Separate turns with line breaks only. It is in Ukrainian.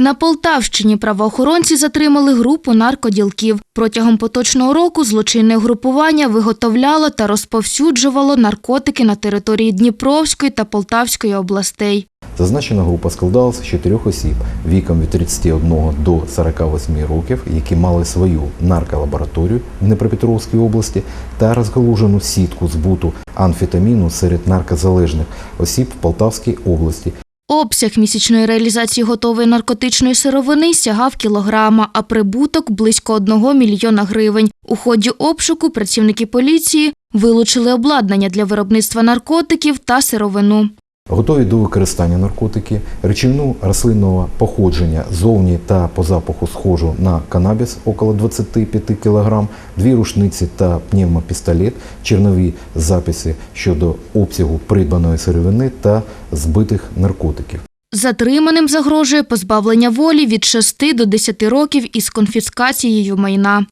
На Полтавщині правоохоронці затримали групу наркоділків. Протягом поточного року злочинне групування виготовляло та розповсюджувало наркотики на території Дніпровської та Полтавської областей.
Зазначена група складалася з чотирьох осіб віком від 31 до 48 років, які мали свою нарколабораторію в Дніпропетровській області та розгалужену сітку збуту амфетаміну серед наркозалежних осіб в Полтавській області.
Обсяг місячної реалізації готової наркотичної сировини сягав кілограма, а прибуток – близько 1 мільйона гривень. У ході обшуку працівники поліції вилучили обладнання для виробництва наркотиків та сировину.
Готові до використання наркотики, речовину рослинного походження зовні та по запаху схожу на канабіс около 25 кг, дві рушниці та пневмопістолет, чернові записи щодо обсягу придбаної сировини та збитих наркотиків.
Затриманим загрожує позбавлення волі від 6 до 10 років із конфіскацією майна.